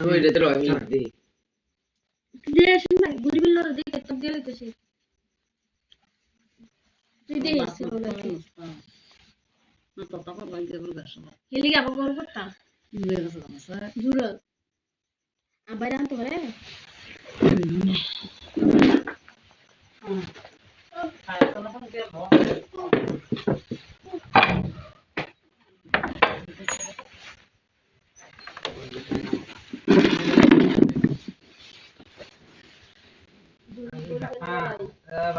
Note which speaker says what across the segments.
Speaker 1: আমি ওইটাতে রয় মার দিই
Speaker 2: দিয়ে। শুন না গরিবের লোক দিকে তো দিয়ে লইতেছে তুই দিয়ে এসে বলে হেলি আবার গরম করতা? জুড়ো আবার আনতে পারে?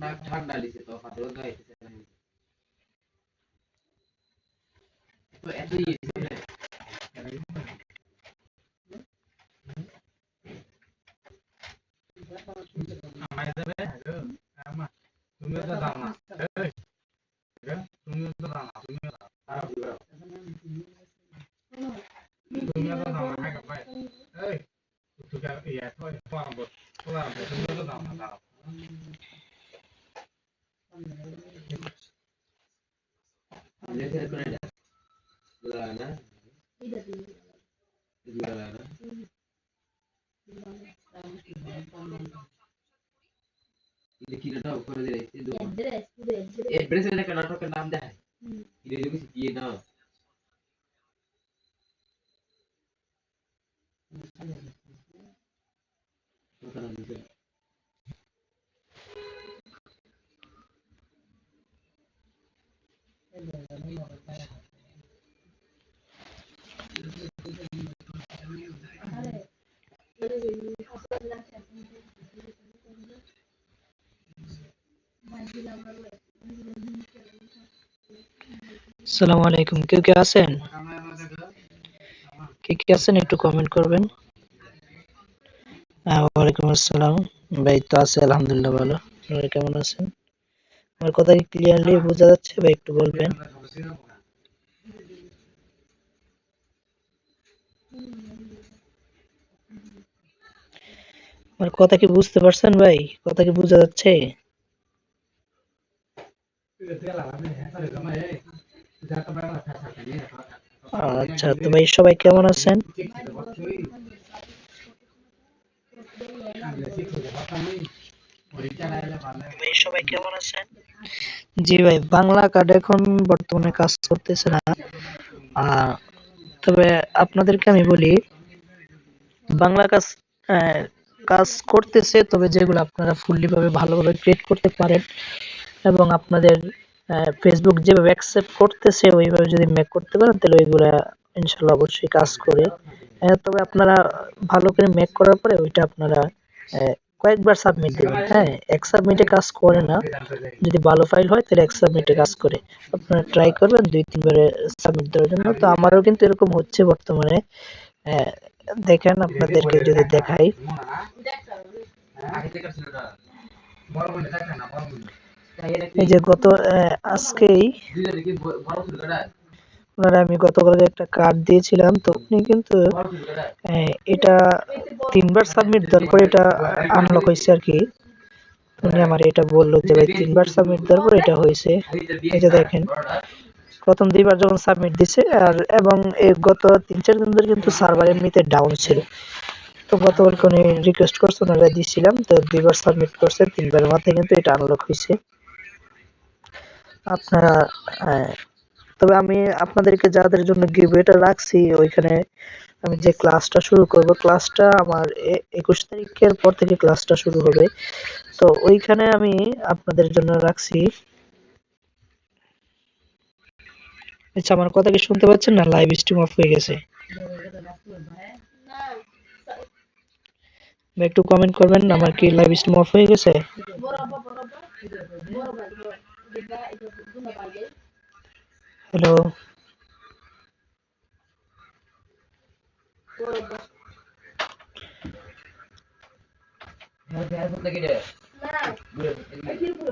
Speaker 1: নাক ঠান্ডা দিছে তো হাতে গাইতেছে তো এত ইয়ে দিছে না
Speaker 3: তুমিও তো দাও না এই, তুমিও তো দাও না তুমিও দাও খারাপ দিবে তুমিও তো দাও না খাই খাই এই তুই কা ইয়া তো ফোন বল ফোন বল তুমিও তো দাও না দাও
Speaker 1: লেখে কোন এটা বুলা না
Speaker 2: এটা দিয়ে
Speaker 1: বুলা না এটা কি নাটক করে দিয়েছে দু
Speaker 2: অ্যাড্রেস পুরো অ্যাড্রেস
Speaker 1: এড্রেস এর একটা নাটকের নাম দেয় এটা যদি কি না ওখানে দিছে
Speaker 4: আসসালামু আলাইকুম কেউ কে আছেন? কে কে আছেন একটু কমেন্ট করবেন। হ্যাঁ ওয়ালাইকুম আসসালাম। ভাই তো আছে, আলহামদুলিল্লাহ ভালো। আপনারা কেমন আছেন? আমার কথা কি ক্লিয়ারলি বোঝা যাচ্ছে? ভাই একটু বলবেন। আমার কথা কি বুঝতে পারছেন ভাই? কথা কি বোঝা যাচ্ছে? আচ্ছা তো ভাই সবাই কেমন আছেন ভাই সবাই কেমন আছেন জি ভাই বাংলা কার্ড এখন বর্তমানে কাজ করতেছে না। তবে আপনাদেরকে আমি বলি বাংলা কাজ কাজ করতেছে তবে যেগুলো আপনারা ফুললি ভাবে ভালোভাবে ক্রিয়েট করতে পারেন এবং আপনাদের ফেসবুক যেভাবে অ্যাকসেপ্ট করতেছে ওইভাবে যদি মেক করতে পারেন তাহলে ওইগুলা ইনশাল্লাহ অবশ্যই কাজ করে। আহ, তবে আপনারা ভালো করে মেক করার পরে ওইটা আপনারা কয়েকবার সাবমিট দেবেন। হ্যাঁ এক সাবমিটে কাজ করে না। যদি ভালো ফাইল হয়, তাহলে এক সাবমিটে কাজ করে। আপনারা ট্রাই করবেন, দুই, তিনবারে সাবমিট দেওয়ার জন্য। তো আমারও কিন্তু এরকম হচ্ছে বর্তমানে। দেখেন আপনাদেরকে যদি দেখাই। এই যে গত আজকেই ওনারা আমি গতকালকে একটা কার্ড দিয়েছিলাম তো উনি কিন্তু আহ, এটা তিনবার সাবমিট দেওয়ার পরে এটা আনলক হয়েছে আর কি। উনি আমার এটা বলল যে ভাই তিনবার সাবমিট দেওয়ার পরে এটা হয়েছে। এই যে দেখেন প্রথম দুইবার যখন সাবমিট দিছে আর এবং এই গত তিন চার দিন ধরে কিন্তু সার্ভার এমনিতে ডাউন ছিল। তো গতকালকে উনি রিকোয়েস্ট করছে ওনারা দিয়েছিলাম তো দুইবার সাবমিট করছে তিনবারের মাথায় কিন্তু এটা আনলক হয়েছে। আপনারা আহ, তবে আমি আপনাদেরকে যাদের জন্য গিভওয়েটা রাখছি, ওইখানে আমি যে ক্লাসটা শুরু করব, ক্লাসটা আমার একুশ তারিখের পর থেকে ক্লাসটা শুরু হবে। তো ওইখানে আমি আপনাদের জন্য রাখছি। আচ্ছা আমার কথা কি শুনতে পাচ্ছেন না? লাইভ স্ট্রিম অফ হয়ে গেছে। একটু কমেন্ট করবেন আমার কি লাইভ স্ট্রিম অফ হয়ে গেছে?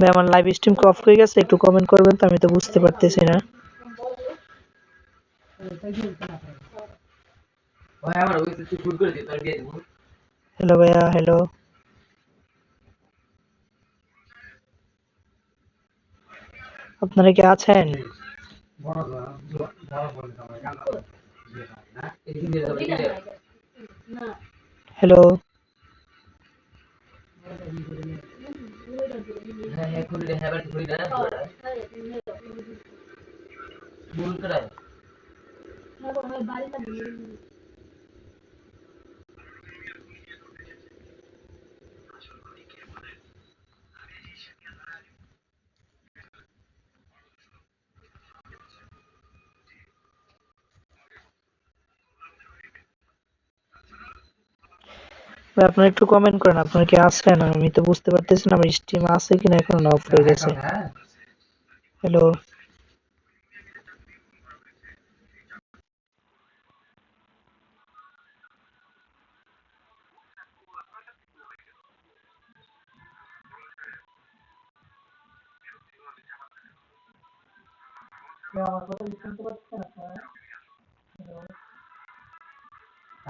Speaker 4: ভাই, আমার লাইভ স্ট্রিম অফ হয়ে গেছে? একটু কমেন্ট করবেন তো, আমি তো বুঝতে পারতেছি না। হ্যালো ভাইয়া, হ্যালো। আপনারা কি আছেন?
Speaker 3: বড় বড় বড় বড় সবাই গান
Speaker 1: হ্যাঁ এই দিন দিয়ে
Speaker 2: ওদিকে
Speaker 1: যাবে
Speaker 2: না
Speaker 4: হ্যালো
Speaker 1: হ্যাঁ হ্যাঁ খুলি রে হ্যাঁ বাড়ি খুলি না মূল করে
Speaker 2: বাড়িটা
Speaker 4: ভাই আপনারা একটু কমেন্ট করেন আপনারা কি আছেন? আমি তো বুঝতে পারতেছি না আমার স্ট্রিম আছে কিনা এখন অফ হয়ে গেছে।
Speaker 3: হ্যাঁ
Speaker 4: হ্যালো আমার কথা শুনতে পাচ্ছেন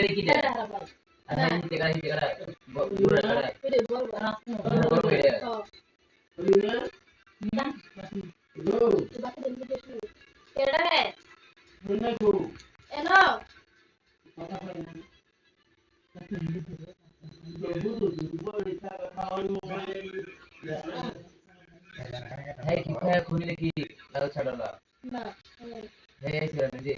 Speaker 1: হ্যাঁ কি হ্যাঁ খুলি দেখি ছাড়লা
Speaker 2: না
Speaker 1: হ্যাঁ ছিল না যে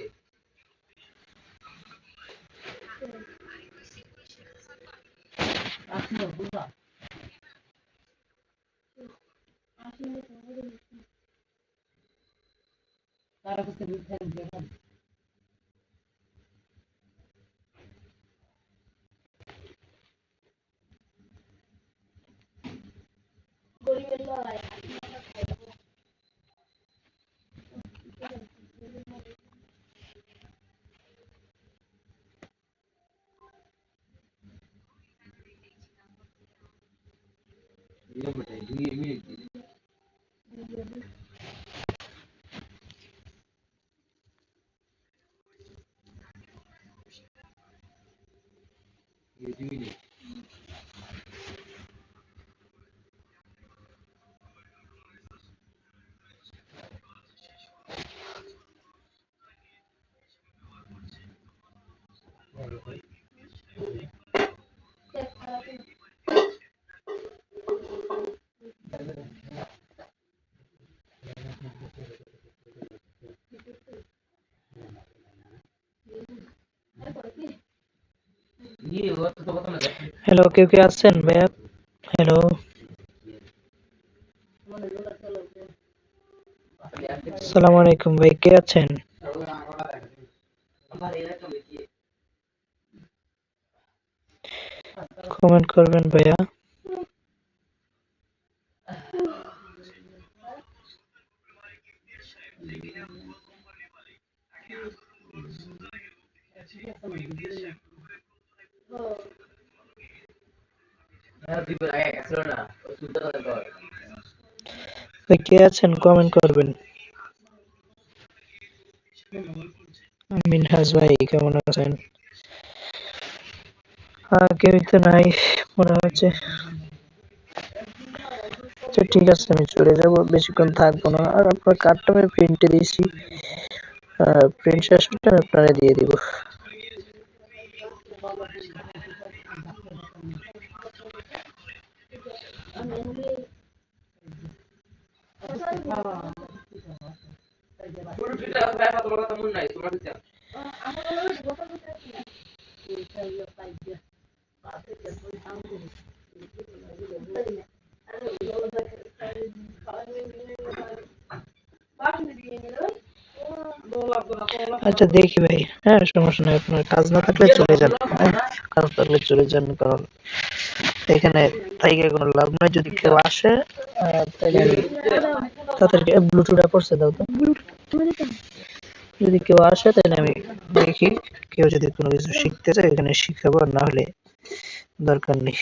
Speaker 2: গরিবের লড়াই
Speaker 1: দুই মিনিট
Speaker 4: হ্যালো কেউ কে আছেন ভাইয়া হ্যালো আসসালামু আলাইকুম ভাই কে আছেন? কমেন্ট করবেন ভাইয়া
Speaker 1: হ্যাঁ দুই বার আগে গেছিল না ওই সুদ্ধ কথা কর
Speaker 4: ভাই কে আছেন কমেন্ট করবেন। মিনহাজ ভাই, কেমন আছেন? কেউই তো নাই, মনে হচ্ছে। ঠিক আছে, আমি চলে যাব, বেশিক্ষণ থাকব না। আর আপনার কার্ডটা আমি প্রিন্টে দিয়েছি। প্রিন্ট শেষ হলে আমি আপনারা দিয়ে দিব।
Speaker 1: পুরো ফিটা ব্যাপার তোমার কথা মনে নাই তোমার কাছে
Speaker 4: আচ্ছা দেখি ভাই। হ্যাঁ সমস্যা নেই, আপনার কাজ না থাকলে চলে যান। হ্যাঁ কাজ থাকলে চলে যান, কারণ এখানে তাইকে কোনো লাভ নাই। যদি কেউ আসে তাদেরকে ব্লুটুথটা পড়ছে, দাও তো। যদি কেউ আসে, তাহলে আমি দেখি। কেউ যদি কোনো কিছু শিখতে চায়, এখানে শিখাবো না হলে দরকার নেই।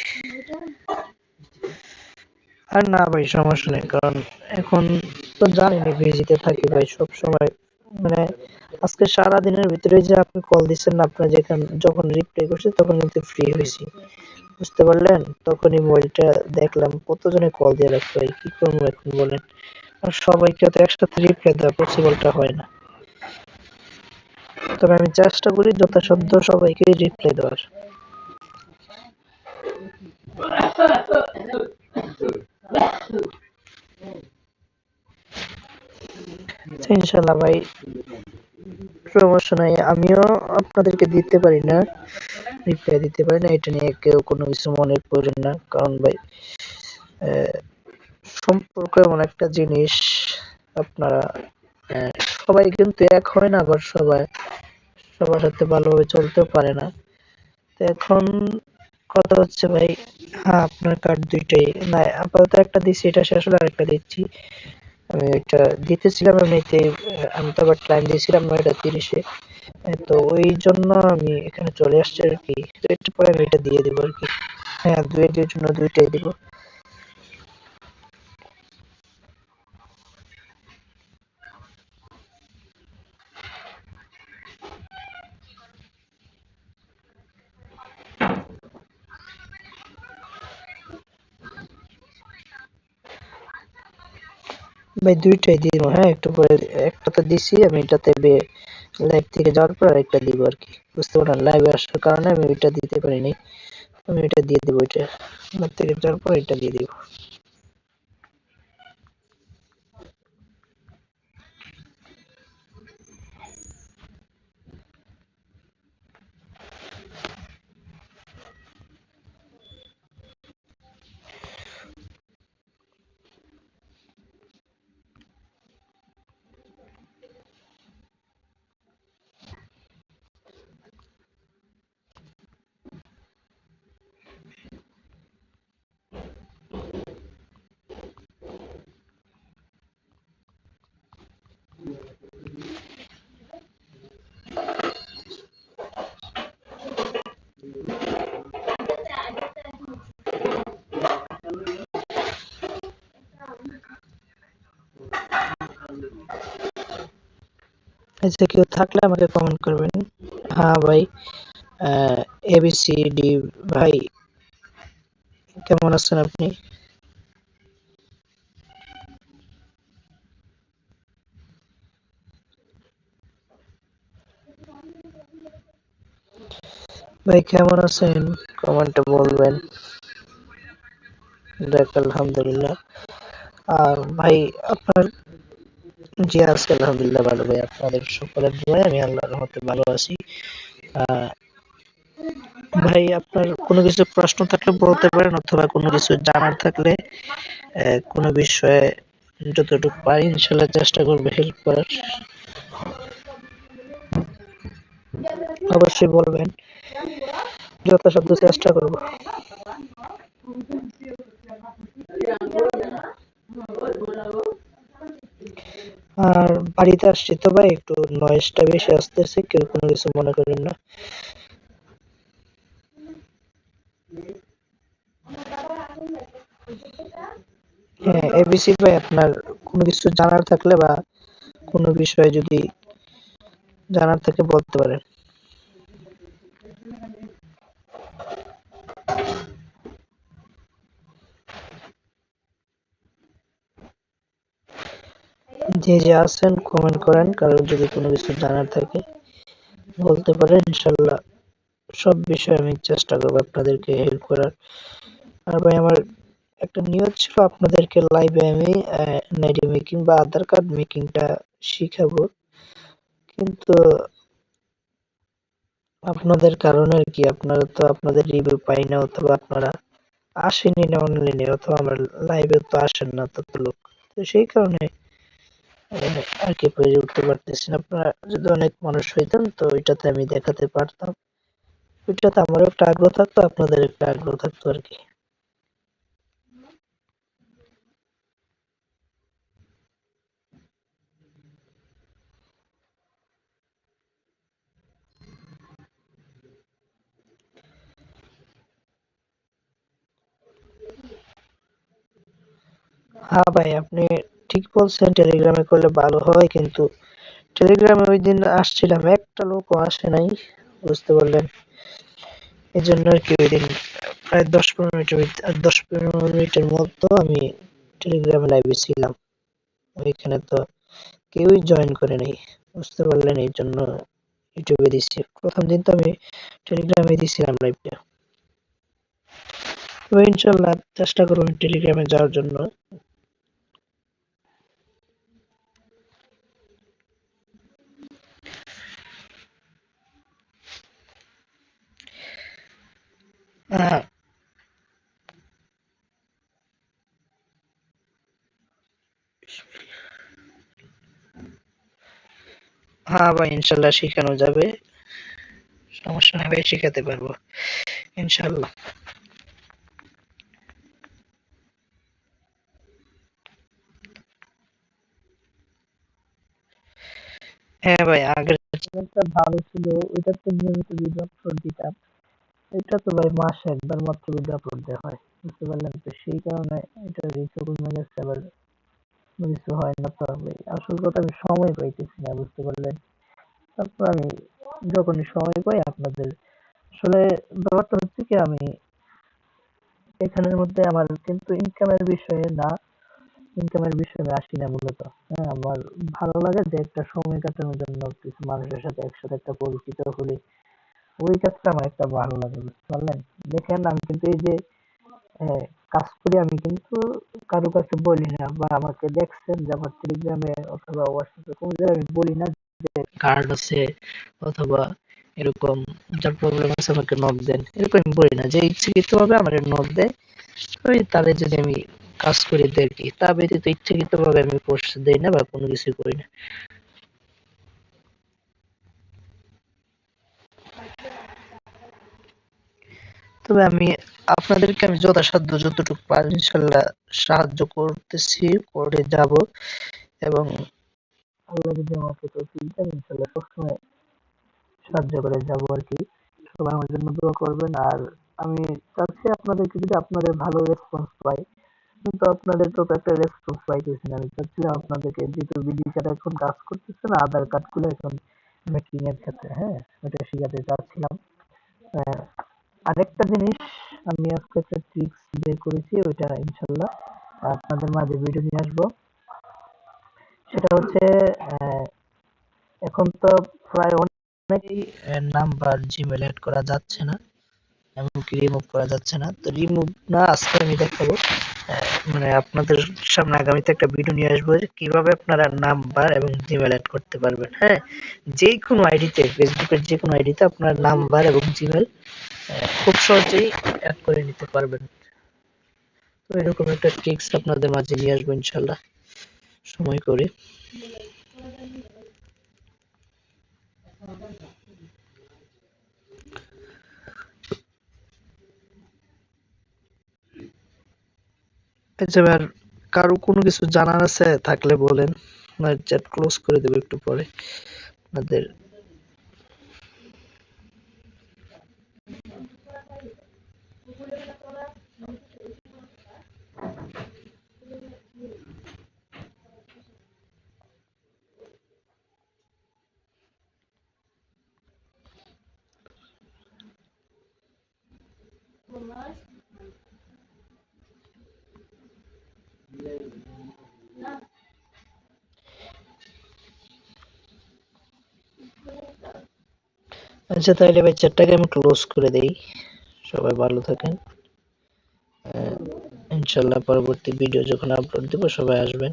Speaker 4: আর না ভাই, সমস্যা নেই, কারণ এখন তো জানেনি বিজিতে থাকি ভাই সব সময় মানে আজকে সারা দিনের ভিতরে যে আপনি কল দিচ্ছেন না, আপনার যেখানে যখন রিপ্লাই করছি, তখন কিন্তু ফ্রি হয়েছি। বুঝতে পারলেন? তখনই মোবাইলটা দেখলাম, কতজনে কল দিয়ে ভাই? কি করব এখন বলেন? আর সবাইকে তো একসাথে রিপ্লাই দেওয়া পসিবলটা হয় না। তবে আমি চেষ্টা করি যথাসাধ্য সবাইকে রিপ্লাই দেওয়ার। ইনশাল্লাহ ভাই। নাই আমিও আপনাদেরকে দিতে পারি না রিপ্লাই দিতে পারি না, এটা নিয়ে কেউ কোনো কিছু মনে করেন না। কারণ ভাই সম্পর্ক এমন একটা জিনিস, আপনারা সবাই কিন্তু এক হয় না, আবার সবাই, সবার সাথে ভালোভাবে চলতেও পারে না। তো এখন কথা হচ্ছে ভাই হ্যাঁ আপনার কার্ড দুইটাই, না, আপাতত একটা দিচ্ছি, এটা শেষ হলে আরেকটা দিচ্ছি। আমি এটা দিতেছিলাম এমনিতে আমি তো আবার টাইম দিয়েছিলাম নয়টা তিরিশে। তো ওই জন্য আমি এখানে চলে আসছি আর কি। তো একটু পরে আমি এটা দিয়ে দিব আর কি। হ্যাঁ দুয়ের জন্য দুইটাই দিব। ভাই, দুইটাই দিব হ্যাঁ? একটু পরে একটা তো দিছি, আমি এটাতে লাইভ থেকে যাওয়ার পর আরেকটা দিব আর কি। বুঝতে পারলাম লাইভে আসার কারণে আমি ওইটা দিতে পারিনি। আমি এটা দিয়ে দিব, ওইটা। লাইভ থেকে যাওয়ার পর এটা দিয়ে দিব। আচ্ছা কেউ থাকলে আমাকে কমেন্ট করবেন। হ্যাঁ ভাই এবিসিডি ভাই, কেমন আছেন আপনি? ভাই, কেমন আছেন? কমেন্টে বলবেন। দেখ, আলহামদুলিল্লাহ। আর ভাই, আপনার জি আছি আলহামদুলিল্লাহ ভালো ভাই। আপনাদের সকলের দোয়ায় আমি আল্লাহর রহমতে ভালো আছি। ভাই, আপনার কোনো কিছু প্রশ্ন থাকলে বলতে পারেন অথবা কোনো কিছু জানার থাকলে কোনো বিষয়ে যতটুকু পারি ইনশাল্লাহ চেষ্টা করব হেল্প করার। অবশ্যই বলবেন। যথাসাধ্য চেষ্টা করব। বাড়িতে আসছি তো ভাই, একটু নয়েজটা বেশি আসতেছে, কেউ কোনো কিছু মনে করেন না। হ্যাঁ এবিসি ভাই, আপনার কোনো কিছু জানার থাকলে বা কোনো বিষয়ে যদি জানার থাকে বলতে পারেন। যে যে আছেন কমেন্ট করেন। কারোর যদি কোনো কিছু জানার থাকে, বলতে পারেন। ইনশাল্লাহ সব বিষয়ে আমি চেষ্টা করব আপনাদেরকে হেল্প করার। আর ভাই, আমার একটা নিয়ত ছিল আপনাদেরকে লাইভে আমি নাইডি মেকিং বা আধার কার্ড মেকিংটা শিখাবো। কিন্তু আপনাদের কারণে আর কি, আপনারা তো আপনাদের রিভিউ পাই না অথবা আপনারা আসেনি না অনলাইনে অথবা আমার লাইভে তো আসেন না তত লোক তো সেই কারণে কি পেরে উঠতে পারতেছি না। আপনারা যদি অনেক মানুষ হইতেন, তো ওইটাতে আমি দেখাতে পারতাম। ওইটাতে আমারও একটা আগ্রহ থাকতো, আপনাদের একটা আগ্রহ থাকতো আর কি। হ্যাঁ ভাই, আপনি ঠিক বলছেন, টেলিগ্রামে করলে ভালো হয়, কিন্তু টেলিগ্রামে ওই দিন আসছিলাম, একটা লোকও আসে নাই, বুঝতে পারলেন। এই জন্য আর কি ওই দিন প্রায় দশ পনেরো মিনিটের মতো আমি টেলিগ্রামে লাইভে ছিলাম। ওইখানে তো কেউই জয়েন করে নাই, বুঝতে পারলেন, এই জন্য ইউটিউবে দিছি। প্রথম দিন তো আমি টেলিগ্রামে দিছিলাম লাইভটা তো ইনশাল্লাহ চেষ্টা করুন টেলিগ্রামে যাওয়ার জন্য। হ্যাঁ। ভাই, ইনশাল্লাহ শেখানো যাবে। সমস্যা নেই ভাই, শেখাতে পারব, ইনশাল্লাহ। হ্যাঁ ভাই, আগের ভালো ছিল ওইটাতে নিয়মিত ভিডিও দিতাম। এটা তো ভাই মাসে একবার মাত্র আপলোড দেওয়া হয়, বুঝতে পারলেন তো? সেই কারণে এটা রিচও কমে গেছে আবার কিছু হয় না, তো আসল কথা আমি সময় পাইতেছি না, বুঝতে পারলেন? তারপর আমি যখনই সময় পাই আপনাদের, আসলে ব্যাপারটা হচ্ছে কি, আমি এখানের মধ্যে আমার কিন্তু ইনকামের বিষয়ে না ইনকামের বিষয়ে আমি আসি না মূলত। হ্যাঁ আমার ভালো লাগে যে একটা সময় কাটানোর জন্য কিছু মানুষের সাথে একসাথে একটা পরিচিত হলে ওই কাজটা আমার একটা ভালো লাগে, বুঝতে পারলেন? দেখেন, আমি কিন্তু এই যে কাজ করি, আমি কিন্তু কারও কাছে বলি না বা আমাকে দেখছেন যে আমার টেলিগ্রামে অথবা হোয়াটসঅ্যাপে কোনো জায়গায় আমি বলি না যে কার্ড আছে অথবা এরকম যার প্রবলেম আছে আমাকে নক দেন। এরকম আমি বলি না। যে ইচ্ছাকৃত ভাবে আমার নক দেয়, ওই তাহলে যদি আমি কাজ করে দিই আর কি তা ব্যতীত ইচ্ছাকৃত ভাবে আমি পোস্ট দেই না বা কোনো কিছু করি না। তবে আমি আপনাদেরকে আমি যথাসাধ্য যতটুকু পারি ইনশাল্লাহ সাহায্য করতেছি, করে যাব এবং আল্লাহ যদি আমাকে তৌফিক দেন, ইনশাল্লাহ সবসময় সাহায্য করে যাব আর কি। সবাই আমার জন্য দোয়া করবেন। আর আমি চাচ্ছি আপনাদেরকে যদি আপনাদের ভালো রেসপন্স পাই, কিন্তু আপনাদের তো একটা রেসপন্স পাইতেছি না। আমি চাচ্ছিলাম আপনাদেরকে যেহেতু বিডি এখন কাজ করতেছে না, আধার কার্ডগুলো এখন মেকিং এর ক্ষেত্রে হ্যাঁ ওটা শিখাতে চাচ্ছিলাম। আরেকটা জিনিস আমি আজকে একটা ট্রিক্স বের করেছি, ওইটা ইনশাল্লাহ আপনাদের মাঝে ভিডিও নিয়ে আসব। সেটা হচ্ছে এখন তো প্রায় অনেকেই নাম্বার জিমেল অ্যাড করা যাচ্ছে না। এমনকি রিমুভ করা যাচ্ছে না। তো রিমুভ না, আজকে আমি দেখাবো। মানে আপনাদের সামনে আগামীতে একটা ভিডিও নিয়ে আসব যে কীভাবে আপনারা নাম্বার এবং জিমেল অ্যাড করতে পারবেন হ্যাঁ? যে কোনো আইডিতে ফেসবুকের যে কোনো আইডিতে আপনার নাম্বার এবং জিমেল খুব সহজেই অ্যাড করে নিতে পারবেন। তো এরকম একটা ট্রিক্স আপনাদের মাঝে নিয়ে আসব ইনশাল্লাহ সময় করে। এবার কারও কোনো কিছু জানার আছে, থাকলে বলেন। চ্যাট ক্লোজ করে দেবো একটু পরে। আপনাদের আচ্ছা তাহলে চ্যাটটাকে আমি ক্লোজ করে দেই। সবাই ভালো থাকেন। ইনশাল্লাহ পরবর্তী ভিডিও যখন আপলোড দেবো, সবাই আসবেন।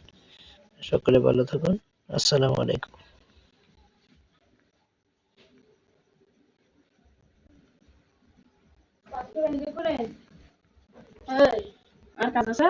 Speaker 4: সকলে ভালো থাকুন। আসসালামু আলাইকুম।
Speaker 2: আর কাজ আছে?